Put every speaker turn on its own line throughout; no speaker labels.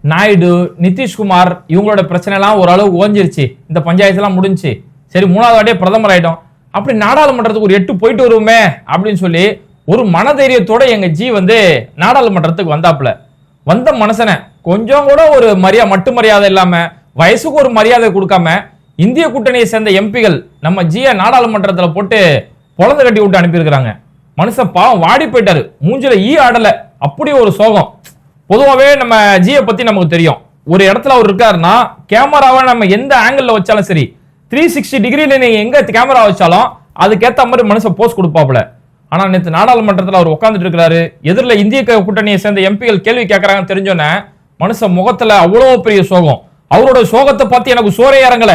நாயுடு நிதிஷ்குமார் இவங்களோட பிரச்சனைலாம் ஓரளவு ஓஞ்சிருச்சு. இந்த பஞ்சாயத்துலாம் முடிஞ்சுச்சு சரி மூணாவது வாட்டியே பிரதமர் ஆயிட்டோம். அப்படி நாடாளுமன்றத்துக்கு ஒரு எட்டு போயிட்டு வருவோமே அப்படின்னு சொல்லி ஒரு மனதைரியத்தோட எங்க ஜி வந்து நாடாளுமன்றத்துக்கு வந்தாப்புல. வந்த மனுஷனை கொஞ்சம் கூட ஒரு மரியாதை மட்டு மரியாதை இல்லாம வயசுக்கு ஒரு மரியாதை கொடுக்காம இந்திய கூட்டணியை சேர்ந்த எம்பிகள் நம்ம ஜிய நாடாளுமன்றத்தில் போட்டு பொழந்து கட்டி விட்டு அனுப்பியிருக்கிறாங்க. மனுஷன் பாவம் வாடி போயிட்டாரு. மூஞ்சில ஈ ஆடல. அப்படி ஒரு சோகம். பொதுவாகவே நம்ம ஜியை பத்தி நமக்கு தெரியும். ஒரு இடத்துல அவர் இருக்காருன்னா கேமராவை நம்ம எந்த ஆங்கிள் வச்சாலும் சரி த்ரீ சிக்ஸ்டி டிகிரில நீங்க எங்க கேமரா வச்சாலும் அதுக்கேத்த மாதிரி மனுஷன் போஸ்ட் கொடுப்பாப்புல. ஆனா நேற்று நாடாளுமன்றத்தில் அவர் உட்கார்ந்துட்டு இருக்கிறாரு எதிரில் இந்திய கூட்டணியை சேர்ந்த எம்பிகள் கேள்வி கேட்கறாங்கன்னு தெரிஞ்சோன்னே மனுஷன் முகத்துல அவ்வளோ பெரிய சோகம். அவரோட சோகத்தை பார்த்து எனக்கு சோரே இறங்கல.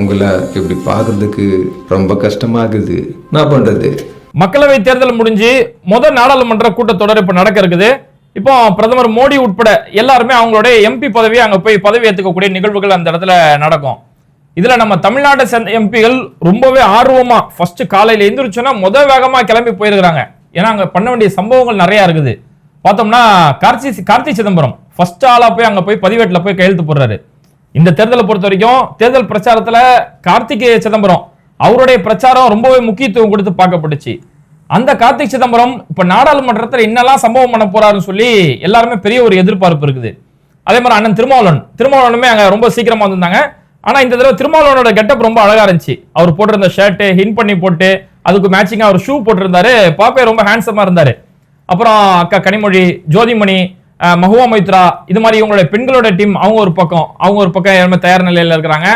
உங்களை இப்படி பார்க்கறதுக்கு ரொம்ப கஷ்டமாகுது. நான் பண்றது?
மக்களவை தேர்தல் முடிஞ்சு முதல் நாடாளுமன்ற கூட்டத்தொடர் இப்ப நடக்க இருக்குது. இப்போ பிரதமர் மோடி உட்பட எல்லாருமே அவங்களுடைய எம்பி பதவியை அங்க போய் பதவி ஏற்றுக்கக்கூடிய நிகழ்வுகள் அந்த இடத்துல நடக்கும். இதுல நம்ம தமிழ்நாட்டை சேர்ந்த எம்பிகள் ரொம்பவே ஆர்வமா ஃபர்ஸ்ட் காலையில எந்திரிச்சோன்னா முத வேகமா கிளம்பி போயிருக்கிறாங்க. ஏன்னா அங்க பண்ண வேண்டிய சம்பவங்கள் நிறைய இருக்குது. பார்த்தோம்னா கார்த்தி கார்த்தி சிதம்பரம் ஃபர்ஸ்ட் ஆளா போய் அங்க போய் பதிவேட்டில் போய் கையெழுத்து போடுறாரு. இந்த தேர்தலை பொறுத்த வரைக்கும் தேர்தல் பிரச்சாரத்துல கார்த்திகே சிதம்பரம் அவருடைய பிரச்சாரம் ரொம்பவே முக்கியத்துவம் கொடுத்து பார்க்கப்பட்டுச்சு. அந்த கார்த்திக் சிதம்பரம் இப்ப நாடாளுமன்றத்தில் என்னெல்லாம் சம்பவம் பண்ண போறாருன்னு சொல்லி எல்லாருமே பெரிய ஒரு எதிர்பார்ப்பு இருக்குது. அதே மாதிரி அண்ணன் திருமாவளவன். திருமாவளவனுமே அங்க ரொம்ப சீக்கிரமா வந்திருந்தாங்க. ஆனா இந்த தடவை திருமாவளவனோட கெட்டப் ரொம்ப அழகா இருந்துச்சு. அவர் போட்டிருந்த ஷர்ட் ஹின் பண்ணி போட்டு அதுக்கு மேட்சிங்கா அவர் ஷூ போட்டிருந்தாரு. பாப்பே ரொம்ப ஹேண்ட்ஸமா இருந்தாரு. அப்புறம் அக்கா கனிமொழி ஜோதிமணி அஹ், மஹுவா மைத்ரா இது மாதிரி இவங்களுடைய பெண்களோட டீம் அவங்க ஒரு பக்கம் அவங்க ஒரு பக்கம் எல்லாமே தயார் நிலையில இருக்கிறாங்க.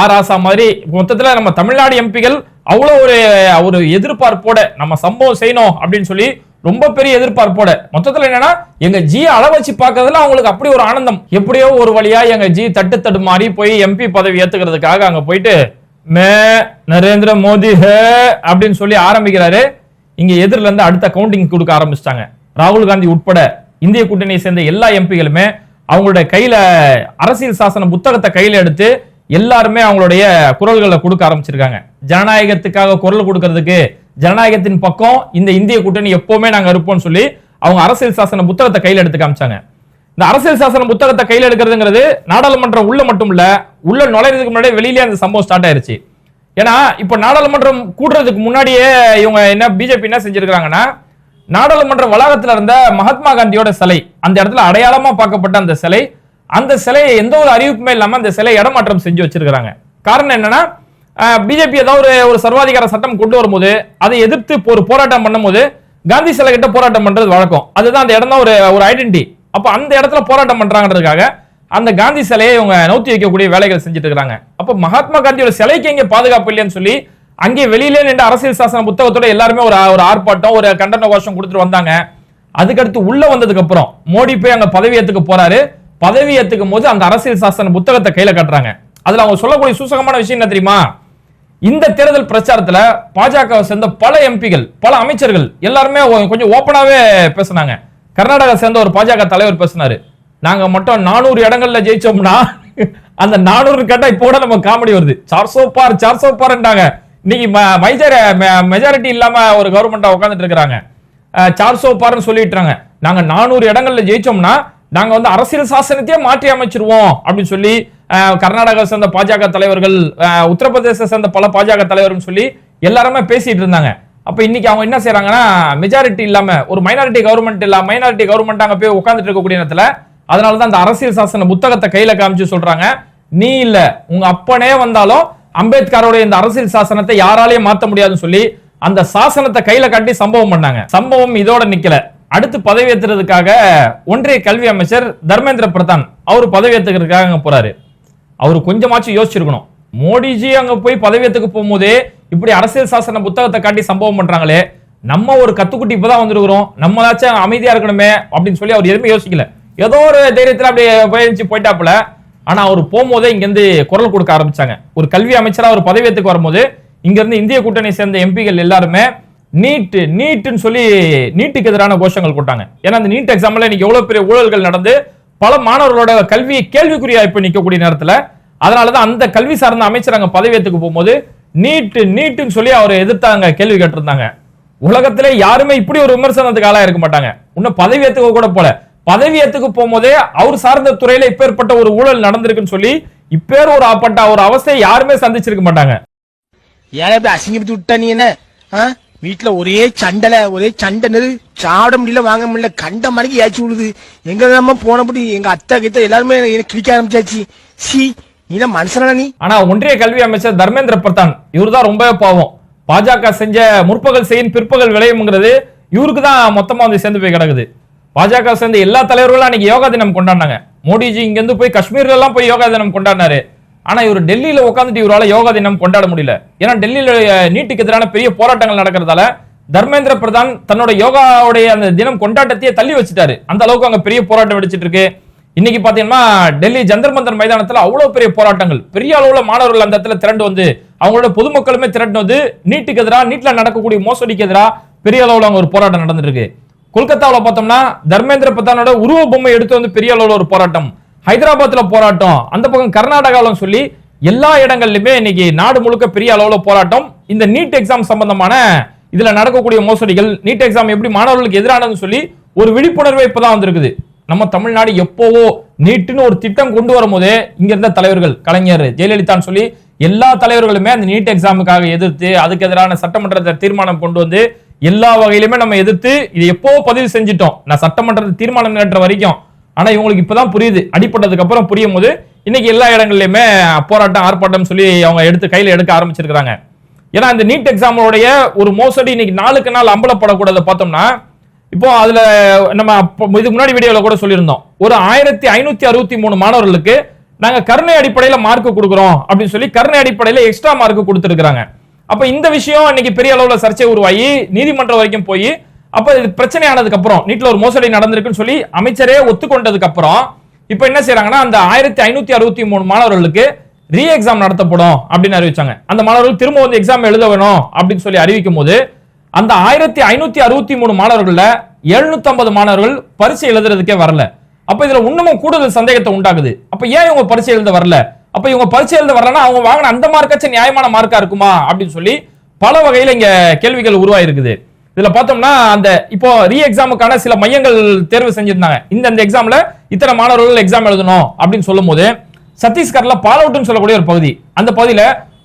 ஆர் ஆசா மாதிரி மொத்தத்துல நம்ம தமிழ்நாடு எம்பிகள் அவ்வளோ ஒரு ஒரு எதிர்பார்ப்போட நம்ம சம்பவம் செய்யணும் அப்படின்னு சொல்லி ரொம்ப பெரிய எதிர்பார்ப்போட. மொத்தத்துல என்னன்னா எங்க ஜி அளவு வச்சு பார்க்கறதுல அவங்களுக்கு அப்படி ஒரு ஆனந்தம். எப்படியோ ஒரு வழியா எங்க ஜி தட்டு தட்டு மாறி போய் எம்பி பதவி ஏத்துக்கிறதுக்காக அங்க போயிட்டு மே நரேந்திர மோடி ஹே அப்படின்னு சொல்லி ஆரம்பிக்கிறாரு. இங்க எதிரில இருந்து அடுத்த கவுண்டிங் கொடுக்க ஆரம்பிச்சிட்டாங்க. ராகுல் காந்தி உட்பட இந்திய கூட்டணியை சேர்ந்த எல்லா எம்பிகளுமே அவங்களுடைய கையில அரசியல் சாசன புத்தகத்தை கையில எடுத்து எல்லாருமே அவங்களுடைய குரல்களை கொடுக்க ஆரம்பிச்சிருக்காங்க. ஜனநாயகத்துக்காக குரல் கொடுக்கறதுக்கு ஜனநாயகத்தின் பக்கம் இந்த இந்திய கூட்டணி எப்பவுமே நாங்க இருப்போம்னு சொல்லி அவங்க அரசியல் சாசன புத்தகத்தை கையில் எடுத்து காமிச்சாங்க. இந்த அரசியல் சாசன புத்தகத்தை கையில் எடுக்கிறதுங்கிறது நாடாளுமன்றம் உள்ள மட்டும் இல்ல உள்ள நுழைறதுக்கு முன்னாடியே வெளியிலே அந்த சம்பவம் ஸ்டார்ட் ஆயிருச்சு. ஏன்னா இப்ப நாடாளுமன்றம் கூடுறதுக்கு முன்னாடியே இவங்க என்ன பிஜேபி என்ன செஞ்சிருக்காங்கன்னா நாடாளுமன்ற வளாகத்துல இருந்த மகாத்மா காந்தியோட சிலை அந்த இடத்துல அடையாளமா பார்க்கப்பட்ட அந்த சிலை அந்த சிலையை எந்த ஒரு அறிவிப்புமே இல்லாமல் அந்த சிலை இடமாற்றம் செஞ்சு வச்சிருக்கிறாங்க. காரணம் என்னன்னா பிஜேபி ஏதாவது ஒரு ஒரு சர்வாதிகார சட்டம் கொண்டு வரும்போது அதை எதிர்த்து ஒரு போராட்டம் பண்ணும்போது காந்தி சிலை கிட்ட போராட்டம் பண்றது வழக்கம். அதுதான் அந்த இடம் தான் ஒரு ஒரு ஐடென்டி அப்போ அந்த இடத்துல போராட்டம் பண்றாங்கிறதுக்காக அந்த காந்தி சிலையை இவங்க நவுத்தி வைக்கக்கூடிய வேலைகள் செஞ்சுட்டு இருக்காங்க அப்போ மகாத்மா காந்தியோட சிலைக்கு இங்கே பாதுகாப்பு இல்லைன்னு சொல்லி அங்கே வெளியிலே நின்று அரசியல் சாசன புத்தகத்தோட எல்லாருமே ஒரு ஒரு ஆர்ப்பாட்டம் ஒரு கண்டன கோஷம் கொடுத்துட்டு வந்தாங்க. அதுக்கடுத்து உள்ள வந்ததுக்கு அப்புறம் மோடி போய் அங்க பதவி போறாரு. பதவி ஏத்துக்கும் போது அந்த அரசியல் சாசன புத்தகத்தை கையில கட்டுறாங்க. அதுல அவங்க சொல்லக்கூடிய சூசகமான விஷயம் என்ன தெரியுமா? இந்த தேர்தல் பிரச்சாரத்துல பாஜக சேர்ந்த பல எம்பிகள் பல அமைச்சர்கள் எல்லாருமே கொஞ்சம் ஓப்பனாவே பேசுனாங்க. கர்நாடகா சேர்ந்த ஒரு பாஜக தலைவர் பேசினாரு. நாங்க மட்டும் நானூறு இடங்கள்ல ஜெயிச்சோம்னா அந்த நானூறு கேட்டா இப்போ கூட நம்ம காமெடி வருது. சார்சோ பார் சார்சோ பார்ன்றாங்க இன்னைக்கு மைஜர் மெஜாரிட்டி இல்லாம ஒரு கவர்மெண்டா உட்காந்துட்டு இருக்கிறாங்க. சார்சோ பார்னு சொல்லிட்டுறாங்க நாங்க நானூறு இடங்கள்ல ஜெயிச்சோம்னா நாங்க வந்து அரசியல் சாசனத்தையே மாற்றி அமைச்சிருவோம் அப்படின்னு சொல்லி கர்நாடகா சேர்ந்த பாஜக தலைவர்கள் உத்தரப்பிரதேச சேர்ந்த பல பாஜக தலைவர்கள் சொல்லி எல்லாருமே பேசிட்டு இருந்தாங்க. அப்ப இன்னைக்கு அவங்க என்ன செய்யறாங்கன்னா மெஜாரிட்டி இல்லாம ஒரு மைனாரிட்டி கவர்மெண்ட் இல்ல மைனாரிட்டி கவர்மெண்ட் அங்க போய் உட்கார்ந்துட்டு இருக்கக்கூடிய நேரத்துல அதனாலதான் அந்த அரசியல் சாசன புத்தகத்தை கையில காமிச்சு சொல்றாங்க. நீ இல்ல உங்க அப்பனே வந்தாலும் அம்பேத்கரோட இந்த அரசியல் சாசனத்தை யாராலையும் மாத்த முடியாதுன்னு சொல்லி அந்த சாசனத்தை கையில காட்டி சம்பவம் பண்ணாங்க. சம்பவம் இதோட நிக்கல. அடுத்து பதவியேற்றுறதுக்காக ஒன்றிய கல்வி அமைச்சர் தர்மேந்திர பிரதான் அவர் பதவியேற்றுக்கிறதுக்காக அங்கே போறாரு. அவர் கொஞ்சமாச்சும் யோசிச்சிருக்கணும். மோடிஜி அங்க போய் பதவியேற்றுக்கு போகும்போதே இப்படி அரசியல் சாசன புத்தகத்தை காட்டி சம்பவம் பண்றாங்களே நம்ம ஒரு கத்துக்குட்டி இப்பதான் வந்திருக்கிறோம் நம்மளாச்சும் அமைதியா இருக்கணுமே அப்படின்னு சொல்லி அவர் எதுவுமே யோசிக்கல. ஏதோ ஒரு தைரியத்தில் அப்படியே போயிடுச்சு போயிட்டாப்புல. ஆனா அவர் போகும்போதே இங்கேருந்து குரல் கொடுக்க ஆரம்பிச்சாங்க. ஒரு கல்வி அமைச்சராக ஒரு பதவியத்துக்கு வரும்போது இங்கேருந்து இந்திய கூட்டணி சேர்ந்த எம்பிகள் எல்லாருமே நீட்டு நீட்டுன்னு சொல்லி நீட்டுக்கு எதிரான கோஷங்கள் போட்டாங்க. ஏன்னா அந்த நீட் எக்ஸாம்ல இன்னைக்கு எவ்வளவு பெரிய ஊழல்கள் நடந்து பல மாணவர்களோட கல்வியை கேள்விக்குறியா இப்ப நிற்கக்கூடிய நேரத்தில் அதனாலதான் அந்த கல்வி சார்ந்த அமைச்சர் அங்க பதவியேத்துக்கு போகும்போது நீட்டு நீட்டுன்னு சொல்லி அவரை எதிர்த்தாங்க கேள்வி கேட்டிருந்தாங்க. உலகத்திலே யாருமே இப்படி ஒரு விமர்சனத்துக்கு ஆளா இருக்க மாட்டாங்க. இன்னும் பதவியேத்துக்க கூட போல. பதவியேத்துக்கு போகும்போதே அவர் சார்ந்த துறையில இப்பேற்பட்ட ஒரு ஊழல் நடந்திருக்குன்னு சொல்லி இப்பேர் ஒரு அப்பட்ட ஒரு அவஸ்தையை யாருமே சந்திச்சிருக்க மாட்டாங்க.
ஏன் இப்படி அசிங்கப்பட்டு விட்டா நீ என்ன? ஆ? வீட்டுல ஒரே சண்டல ஒரே சண்டை நெரு சாப்பிட முடியல வாங்க முடியல கண்ட மணிக்கு ஏச்சி விடுது. எங்க நம்ம போனபடி எங்க அத்தை கிட்ட எல்லாருமே எனக்கு கிழிக்க ஆரம்பிச்சாச்சு. சி நீ தான் மனுஷனா நீ?
ஆனா ஒன்றிய கல்வி அமைச்சர் தர்மேந்திர பிரதான் இவர்தான் ரொம்பவே பாவம். பாஜக செஞ்ச முற்பகல் செய்யும் பிற்பகல் விளையும்ங்கிறது இவருக்கு தான் மொத்தமா வந்து சேர்ந்து போய் கிடக்குது. பாஜக சேர்ந்த எல்லா தலைவர்களும் அன்னைக்கு யோகா தினம் கொண்டாடினாங்க. மோடிஜி இங்கேருந்து போய் காஷ்மீர்ல எல்லாம் போய் யோகா தினம் கொண்டாடினாரு. ஆனா இவர் டெல்லியில உட்காந்துட்டு இவரால் யோகா தினம் கொண்டாட முடியல. ஏன்னா டெல்லியில நீட்டுக்கு எதிரான பெரிய போராட்டங்கள் நடக்கிறதால தர்மேந்திர பிரதான் தன்னோட யோகாவுடைய அந்த தினம் கொண்டாட்டத்தையே தள்ளி வச்சுட்டாரு. அந்த அளவுக்கு அங்க பெரிய போராட்டம் வெடிச்சிட்டு இருக்கு. இன்னைக்கு பாத்தீங்கன்னா டெல்லி ஜந்தர் மந்தர் மைதானத்துல அவ்வளவு பெரிய போராட்டங்கள். பெரிய அளவுல மாணவர்கள் அந்த இடத்துல திரண்டு வந்து அவங்களோட பொதுமக்களுமே திரண்டு வந்து நீட்டுக்கு எதிராக நீட்டில் நடக்கக்கூடிய மோசடிக்கு எதிராக பெரிய அளவுல அங்க ஒரு போராட்டம் நடந்துட்டு இருக்கு. பார்த்தோம்னா தர்மேந்திர பிரதானோட உருவ பொம்மை எடுத்து வந்து பெரிய அளவுல ஒரு போராட்டம். ஹைதராபாத்ல போராட்டம். அந்த பக்கம் கர்நாடகாவிலும் சொல்லி எல்லா இடங்கள்லயுமே இன்னைக்கு நாடு முழுக்க பெரிய அளவுல போராட்டம். இந்த நீட் எக்ஸாம் சம்பந்தமான இதுல நடக்கக்கூடிய மோசடிகள் நீட் எக்ஸாம் எப்படி மாணவர்களுக்கு எதிரானதுன்னு சொல்லி ஒரு விழிப்புணர்வே இப்பதான் வந்திருக்குது. நம்ம தமிழ்நாடு எப்போவோ நீட்டுன்னு ஒரு திட்டம் கொண்டு வரும்போதே இங்க இருந்த தலைவர்கள் கலைஞர் ஜெயலலிதான்னு சொல்லி எல்லா தலைவர்களுமே அந்த நீட் எக்ஸாமுக்காக எதிர்த்து அதுக்கு எதிரான சட்டமன்றத்தை தீர்மானம் கொண்டு வந்து எல்லா வகையிலுமே நம்ம எதிர்த்து இது எப்போ பதிவு செஞ்சிட்டோம். நான் சட்டமன்றத்தை தீர்மானம் நேற்ற வரைக்கும் ஆனா இவங்களுக்கு இப்பதான் புரியுது. அடிப்பட்டதுக்கு அப்புறம் புரியும் போது இன்னைக்கு எல்லா இடங்கள்லயுமே போராட்டம் ஆர்ப்பாட்டம் சொல்லி அவங்க எடுத்து கையில எடுக்க ஆரம்பிச்சிருக்காங்க ஏன்னா இந்த நீட் எக்ஸாமோடைய ஒரு மோசடி இன்னைக்கு நாளுக்கு நாள் அம்பலப்படக்கூடாத பார்த்தோம்னா இப்போ அதுல நம்ம இதுக்கு முன்னாடி வீடியோல கூட சொல்லியிருந்தோம். ஒரு ஆயிரத்தி ஐநூத்தி அறுபத்தி மூணு மாணவர்களுக்கு நாங்க கருணை அடிப்படையில மார்க் கொடுக்குறோம் அப்படின்னு சொல்லி கருணை அடிப்படையில எக்ஸ்ட்ரா மார்க் கொடுத்துருக்காங்க அப்ப இந்த விஷயம் இன்னைக்கு பெரிய அளவுல சர்ச்சை உருவாகி நீதிமன்றம் வரைக்கும் போய் அப்ப இது பிரச்சனை ஆனதுக்கு அப்புறம் நீட்ல ஒரு மோசடி நடந்திருக்குன்னு சொல்லி அமைச்சரே ஒத்துக்கொண்டதுக்கு அப்புறம் இப்ப என்ன செய்யறாங்கன்னா அந்த ஆயிரத்தி ஐநூத்தி அறுபத்தி மூணு மாணவர்களுக்கு ரீ எக்ஸாம் நடத்தப்படும் அப்படின்னு அறிவிச்சாங்க. அந்த மாணவர்கள் திரும்ப வந்து எக்ஸாம் எழுத வேணும் அப்படின்னு சொல்லி அறிவிக்கும் போது அந்த ஆயிரத்தி ஐநூத்தி அறுபத்தி மூணு மாணவர்கள்ல 750 மாணவர்கள் பரிசு எழுதுறதுக்கே வரல. அப்ப இதுல இன்னமும் கூடுதல் சந்தேகத்தை உண்டாகுது. அப்ப ஏன் இவங்க பரிசு எழுத வரல? அப்ப இவங்க பரிசு எழுத வரலன்னா அவங்க வாங்கின அந்த மார்க்காச்சும் நியாயமான மார்க்கா இருக்குமா அப்படின்னு சொல்லி பல வகையில இங்க கேள்விகள் உருவாயிருக்குது. இதுல பார்த்தோம்னா அந்த இப்போ ரீ எக்ஸாமுக்கான சில மையங்கள் தேர்வு செஞ்சிருந்தாங்க. இந்த இந்த எக்ஸாம்ல இத்தனை மாணவர்கள் எக்ஸாம் எழுதணும் அப்படின்னு சொல்லும் போது சத்தீஸ்கர்ல பாலவுட்னு சொல்லக்கூடிய ஒரு பகுதி. அந்த பகுதியில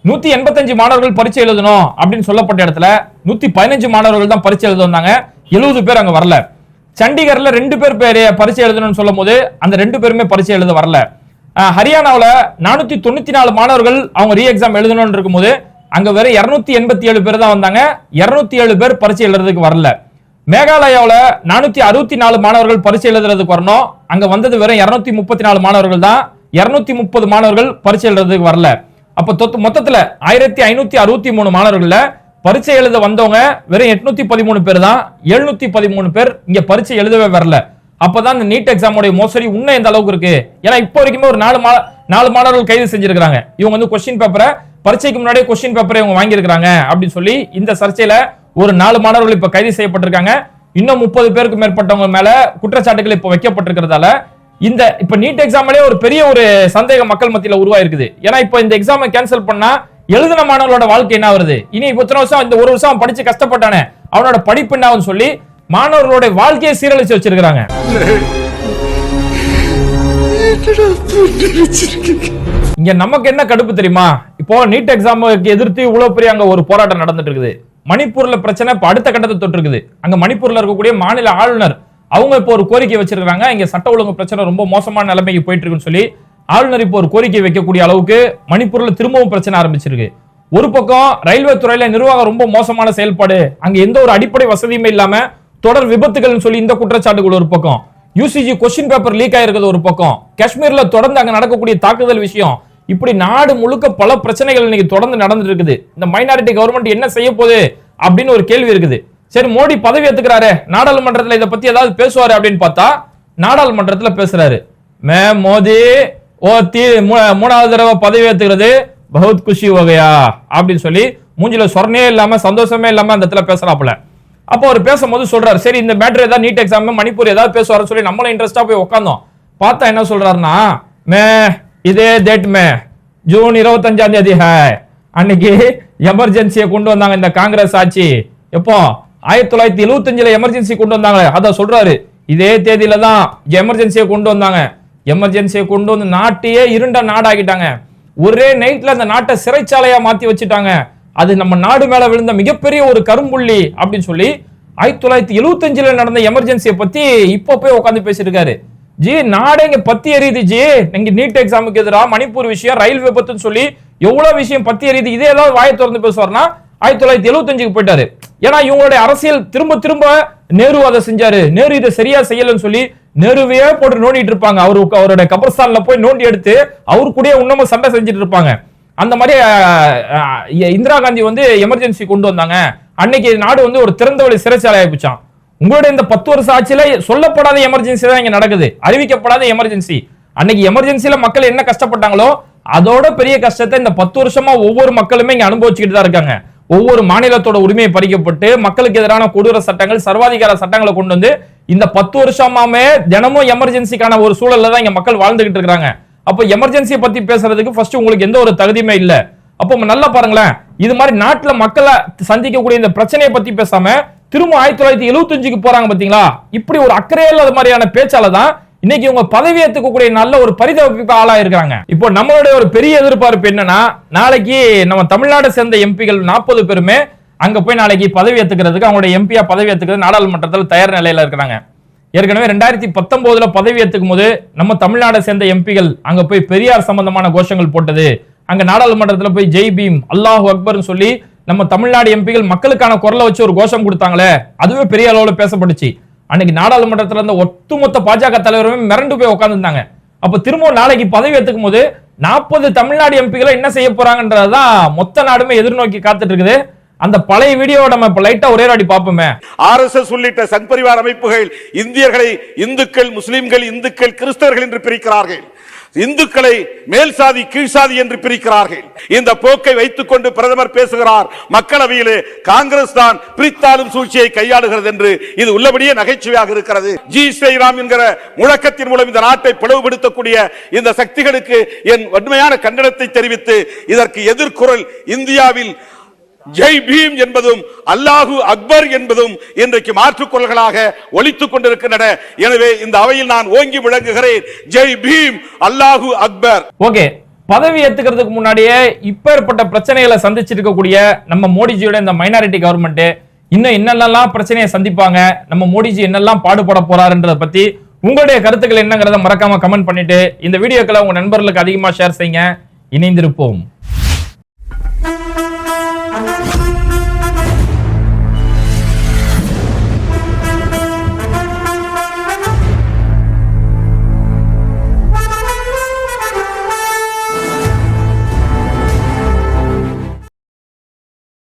நூத்தி எண்பத்தஞ்சு மாணவர்கள் பரீட்சை எழுதணும் அப்படின்னு சொல்லப்பட்ட இடத்துல நூத்தி பதினஞ்சு மாணவர்கள் தான் பரீட்சை எழுத வந்தாங்க. எழுபது பேர் அங்க வரல. சண்டிகர்ல ரெண்டு பேர் பேர் பரீட்சை எழுதணும்னு சொல்லும் போது அந்த ரெண்டு பேருமே பரீட்சை எழுத வரல. ஹரியானாவில் நானூத்தி தொண்ணூத்தி நாலு மாணவர்கள் அவங்க ரீ எக்ஸாம் எழுதணும்னு இருக்கும்போது அங்க வெறும் இருநூத்தி எண்பத்தி ஏழு பேர் தான் வந்தாங்க. இருநூத்தி ஏழு பேர் பரீட்சை எழுதுறதுக்கு வரல. மேகாலயாவில் நானூத்தி அறுபத்தி நாலு மாணவர்கள் பரீட்சை எழுதுறதுக்கு வரணும். அங்க வந்தது வெறும் இருநூத்தி முப்பத்தி நாலு மாணவர்கள் தான். இருநூத்தி முப்பது மாணவர்கள் பரீட்சை எழுதுறதுக்கு வரல. அப்ப தொத்து- மொத்தத்துல ஆயிரத்தி ஐநூத்தி அறுபத்தி மூணு மாணவர்கள்ல பரீட்சை எழுத வந்தவங்க வெறும் எட்நூத்தி பதிமூணு பேர் தான். எழுநூத்தி பதிமூணு பேர் இங்க பரீட்சை எழுதவே வரல. அப்பதான் இந்த நீட் எக்ஸாமுடைய மோசடி உண்மை எந்த அளவுக்கு இருக்கு? ஏன்னா இப்போ வரைக்குமே ஒரு நாலு மா நாலு மாணவர்கள் கைது செஞ்சிருக்காங்க இவங்க வந்து கொஸ்டின் பேப்பரை பரீட்சைக்கு முன்னாடியே கொஸ்டின் பேப்பரை இவங்க வாங்கியிருக்காங்க அப்படின்னு சொல்லி இந்த சர்ச்சையில ஒரு நாலு மாணவர்கள் இப்ப கைது செய்யப்பட்டிருக்காங்க. இன்னும் முப்பது பேருக்கு மேற்பட்டவங்க மேல குற்றச்சாட்டுகள் இப்ப வைக்கப்பட்டிருக்கிறதால இந்த இப்ப நீட் எக்ஸாம்லயே ஒரு பெரிய ஒரு சந்தேகம் மக்கள் மத்தியில உருவாயிருக்குது. ஏன்னா இப்ப இந்த எக்ஸாமை கேன்சல் பண்ணா எழுதின மாணவர்களோட வாழ்க்கை என்ன வருது இனி இத்தனை வருஷம் இந்த ஒரு வருஷம் அவன் படிச்சு கஷ்டப்பட்டானே. அவனோட படிப்பு என்ன சொல்லி மாணவர்களோட வாழ்க்கையை சீரழிச்சு வச்சிருக்காங்க இங்க நமக்கு என்ன கடுப்பு தெரியுமா? இப்போ நீட் எக்ஸாமுக்கு எதிர்த்து இவ்வளவு பெரிய அங்க ஒரு போராட்டம் நடந்துட்டு இருக்குது மணிப்பூர்ல பிரச்சனை இப்ப அடுத்த கட்டத்தை தொட்டு இருக்குது அங்க மணிப்பூர்ல இருக்கக்கூடிய மாநில ஆளுநர் அவங்க இப்போ ஒரு கோரிக்கை வச்சிருக்காங்க இங்க சட்ட ஒழுங்கு பிரச்சனை ரொம்ப மோசமான நிலைமைக்கு போயிட்டு இருக்குன்னு சொல்லி ஆளுநர் இப்போ ஒரு கோரிக்கை வைக்கக்கூடிய அளவுக்கு மணிப்பூர்ல திரும்பவும் பிரச்சனை ஆரம்பிச்சிருக்கு. ஒரு பக்கம் ரயில்வே துறையில நிர்வாகம் ரொம்ப மோசமான செயல்பாடு. அங்க எந்த ஒரு அடிப்படை வசதியுமே இல்லாம தொடர் விபத்துகள்னு சொல்லி இந்த குற்றச்சாட்டுகள் ஒரு பக்கம். யூசிஜி கொஸ்டின் பேப்பர் லீக் ஆயிருக்கிறது ஒரு பக்கம். காஷ்மீர்ல தொடர்ந்து அங்க நடக்கக்கூடிய தாக்குதல் விஷயம் இப்படி நாடு முழுக்க பல பிரச்சனைகள் இன்னைக்கு தொடர்ந்து நடந்துட்டு இருக்குது. இந்த மைனாரிட்டி கவர்மெண்ட் என்ன செய்ய போகுது அப்படின்னு ஒரு கேள்வி இருக்குது. சரி மோடி பதவி ஏத்துக்கிறாரு நாடாளுமன்றத்துல இதை பத்தி ஏதாவது பேசுவாரு அப்படின்னு பார்த்தா நாடாளுமன்றத்துல பேசுறாரு. மே மோடி ஓ தீ மூ- மூணாவது தடவை பதவி ஏத்துக்கிறது பகுத் குஷி வகையா அப்படின்னு சொல்லி மூஞ்சில சொரணே இல்லாம சந்தோஷமே இல்லாம அந்த இடத்துல பேசுறாப்புல. அப்போ அவர் பேசும்போது சொல்றாரு சரி இந்த மேட்ரு ஏதாவது நீட் எக்ஸாம் மணிப்பூர் ஏதாவது பேசுவாரு சொல்லி நம்மளும் இன்ட்ரெஸ்டா போய் உட்காந்தோம் பார்த்தா என்ன சொல்றாருன்னா மே இதே டேட் மே ஜூன் இருபத்தஞ்சாம் தேதி அன்னைக்கு எமர்ஜென்சியை கொண்டு வந்தாங்க இந்த காங்கிரஸ் ஆட்சி. எப்போ? ஆயிரத்தி தொள்ளாயிரத்தி எழுபத்தஞ்சில் எமர்ஜென்சி கொண்டு வந்தாங்க அதை சொல்றாரு. இதே தேதியில தான் எமர்ஜென்சியை கொண்டு வந்தாங்க. எமர்ஜென்சியை கொண்டு வந்து நாட்டையே இருண்ட நாடாகிட்டாங்க ஒரே நைட்ல அந்த நாட்டை சிறைச்சாலையா மாத்தி வச்சுட்டாங்க. அது நம்ம நாடு மேல விழுந்த மிகப்பெரிய ஒரு கரும்புள்ளி அப்படின்னு சொல்லி ஆயிரத்தி தொள்ளாயிரத்தி எழுபத்தஞ்சில் நடந்த எமர்ஜென்சியை பத்தி இப்போ போய் உட்காந்து பேசியிருக்காரு ஜி நாடே இங்க பத்தி எரியுது ஜி. நீங்க நீட் எக்ஸாமுக்கு எதிராக மணிப்பூர் விஷயம் ரயில் விபத்துன்னு சொல்லி எவ்வளவு விஷயம் பத்தி எரியுது. இதே ஏதாவது வாயை திறந்து பேசுவார்னா ஆயிரத்தி தொள்ளாயிரத்தி எழுபத்தஞ்சுக்கு போயிட்டாரு. ஏன்னா இவங்களுடைய அரசியல் திரும்ப திரும்ப நேரு அதை செஞ்சாரு. நேரு இதை சரியா செய்யலன்னு சொல்லி நேருவையே போட்டு நோண்டிட்டு இருப்பாங்க. அவரு அவருடைய கபர்ஸ்தான்ல போய் நோண்டி எடுத்து அவரு கூட இன்னமும் சண்டை செஞ்சுட்டு இருப்பாங்க. அந்த மாதிரி இந்திரா காந்தி வந்து எமர்ஜென்சி கொண்டு வந்தாங்க. அன்னைக்கு நாடு வந்து ஒரு திறந்த சிறைச்சாலை ஆயிப்போச்சான் உங்களுடைய இந்த பத்து வருஷம் ஆட்சியில சொல்லப்படாத எமர்ஜென்சி தான் இங்க நடக்குது. அறிவிக்கப்படாத எமர்ஜென்சி அன்னைக்கு எமர்ஜென்சியில மக்கள் என்ன கஷ்டப்பட்டாங்களோ அதோட பெரிய கஷ்டத்தை இந்த பத்து வருஷமா ஒவ்வொரு மக்களுமே இங்க அனுபவிச்சுக்கிட்டு தான் இருக்காங்க. ஒவ்வொரு மாநிலத்தோட உரிமையை பறிக்கப்பட்டு மக்களுக்கு எதிரான கொடூர சட்டங்கள் சர்வாதிகார சட்டங்களை கொண்டு வந்து இந்த பத்து வருஷமாமே தினமும் எமர்ஜென்சிக்கான ஒரு சூழல்ல தான் இங்க மக்கள் வாழ்ந்துகிட்டு இருக்காங்க அப்போ எமர்ஜென்சியை பத்தி பேசுறதுக்கு ஃபர்ஸ்ட் உங்களுக்கு எந்த ஒரு தகுதியுமே இல்ல. அப்போ நல்லா பாருங்களேன் இது மாதிரி நாட்டுல மக்களை சந்திக்கக்கூடிய இந்த பிரச்சனையை பத்தி பேசாம திரும்ப ஆயிரத்தி தொள்ளாயிரத்தி எழுபத்தஞ்சுக்கு போறாங்க பாத்தீங்களா? இப்படி ஒரு அக்கறையே இல்லாத மாதிரியான பேச்சால தான் இன்னைக்கு இவங்க பதவி ஏத்துக்கக்கூடிய நல்ல ஒரு பரிதவிப்பு ஆளா இருக்கிறாங்க இப்போ நம்மளுடைய ஒரு பெரிய எதிர்பார்ப்பு என்னன்னா நாளைக்கு நம்ம தமிழ்நாடு சேர்ந்த எம்பிகள் நாற்பது பேருமே அங்க போய் நாளைக்கு பதவி ஏத்துக்கிறதுக்கு அவங்களுடைய எம்பியா பதவி ஏத்துக்கிறது நாடாளுமன்றத்தில் தயார் நிலையில இருக்கிறாங்க. ஏற்கனவே ரெண்டாயிரத்தி பத்தொன்பதுல பதவி ஏத்துக்கும் போது நம்ம தமிழ்நாடை சேர்ந்த எம்பிகள் அங்க போய் பெரியார் சம்பந்தமான கோஷங்கள் போட்டது. அங்க நாடாளுமன்றத்தில் போய் ஜெய் பீம் அல்லாஹ் அக்பர்னு சொல்லி நம்ம தமிழ்நாடு எம்பிகள் மக்களுக்கான குரலை வச்சு ஒரு கோஷம் கொடுத்தாங்களே அதுவே பெரிய அளவில் பேசப்பட்டுச்சு. அன்னைக்கு நாடாளுமன்றத்தில் இருந்த ஒட்டுமொத்த பாஜக தலைவருமே மிரண்டு போய் உட்காந்துருந்தாங்க அப்போ திரும்ப நாளைக்கு பதவி ஏற்றுக்கும் போது நாற்பது தமிழ்நாடு எம்பிகளை என்ன செய்ய போறாங்கன்றதுதான் மொத்த நாடுமே எதிர்நோக்கி காத்துட்டு இருக்குது அந்த பழைய வீடியோவை நம்ம இப்ப லைட்டா ஒரே நாடி பார்ப்போமே.
ஆர்எஸ்எஸ் உள்ளிட்ட சங் பரிவார் அமைப்புகள் இந்தியர்களை இந்துக்கள் முஸ்லிம்கள் இந்துக்கள் கிறிஸ்தவர்கள் என்று பிரிக்கிறார்கள். இந்துக்களை மேல் சாதி கீழ் சாதி என்று பிரிக்கிறார்கள். இந்த போக்கை வைத்துக் கொண்டு பிரதமர் பேசுகிறார் மக்களவையிலே காங்கிரஸ் தான் பிரித்தாளும் சூழ்ச்சியை கையாளுகிறது என்று இது உள்ளபடியே நகைச்சுவையாக இருக்கிறது. ஜி. ஸ்ரீராம் என்கிற முழக்கத்தின் மூலம் இந்த நாட்டை பிளவுபடுத்தக்கூடிய இந்த சக்திகளுக்கு என் வன்மையான கண்டனத்தை தெரிவித்து இதற்கு எதிர்குரல் இந்தியாவில் ஜெய் பீம் என்பதும் அல்லாஹு அக்பர் என்பதும் இன்றைக்கு மாற்றுக்கொள்களாக ஒழித்துக் கொண்டிருக்கின்றன. எனவே இந்த அவையில் நான் ஓங்கி விளங்குகிறேன். ஜெய் பீம் அல்லாஹு அக்பர்.
ஓகே பதவி ஏத்துக்கிறதுக்கு முன்னாடியே இப்பேற்பட்ட பிரச்சனைகளை சந்திச்சு இருக்கக்கூடிய நம்ம மோடிஜியோட இந்த மைனாரிட்டி கவர்மெண்ட் இன்னும் என்னென்னலாம் பிரச்சனையை சந்திப்பாங்க நம்ம மோடிஜி என்னெல்லாம் பாடுபட போறாருன்றத பத்தி உங்களுடைய கருத்துக்கள் என்னங்கிறத மறக்காம கமெண்ட் பண்ணிட்டு இந்த வீடியோக்களை உங்க நண்பர்களுக்கு அதிகமா ஷேர் செய்யுங்க. இணைந்திருப்போம்.